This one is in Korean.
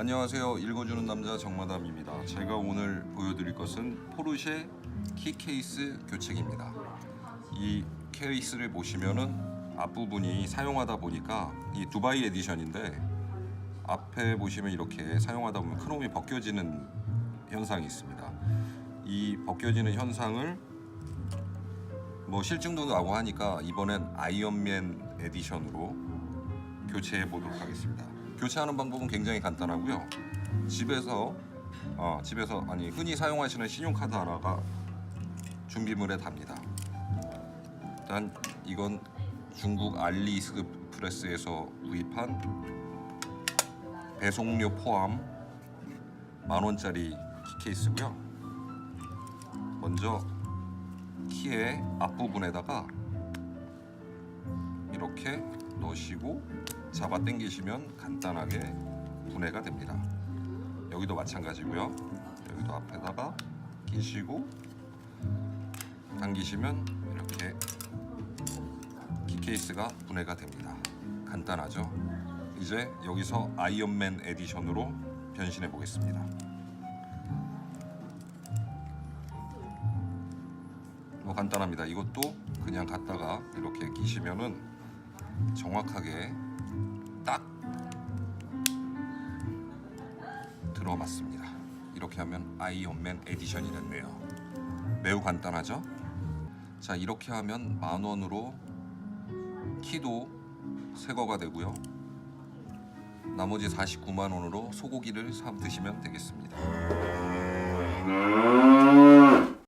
안녕하세요. 읽어주는 남자 정마담입니다. 제가 오늘 보여드릴 것은 포르쉐 키 케이스 교체기입니다. 이 케이스를 보시면은 앞부분이 사용하다 보니까 이 두바이 에디션인데 앞에 보시면 이렇게 사용하다 보면 크롬이 벗겨지는 현상이 있습니다. 이 벗겨지는 현상을 뭐 실증도 나고 하니까 이번엔 아이언맨 에디션으로 교체해 보도록 하겠습니다. 교체하는 방법은 굉장히 간단하고요. 집에서 어, 집에서 아니 흔히 사용하시는 신용카드 하나가 준비물에 답니다. 일단 이건 중국 알리익스프레스에서 구입한 배송료 포함 만 원짜리 키 케이스고요. 먼저 키의 앞부분에다가 이렇게 넣으시고 잡아 당기시면 간단하게 분해가 됩니다. 여기도 마찬가지고요. 여기도 앞에다가 끼시고 당기시면 이렇게 키 케이스가 분해가 됩니다. 간단하죠? 이제 여기서 아이언맨 에디션으로 변신해 보겠습니다. 뭐 간단합니다. 이것도 그냥 갖다가 이렇게 끼시면은 정확하게 딱 들어맞습니다. 이렇게 하면 아이언맨 에디션이 됐네요. 매우 간단하죠? 자 이렇게 하면 만 원으로 키도 새 거가 되고요. 나머지 49만 원으로 소고기를 사 드시면 되겠습니다.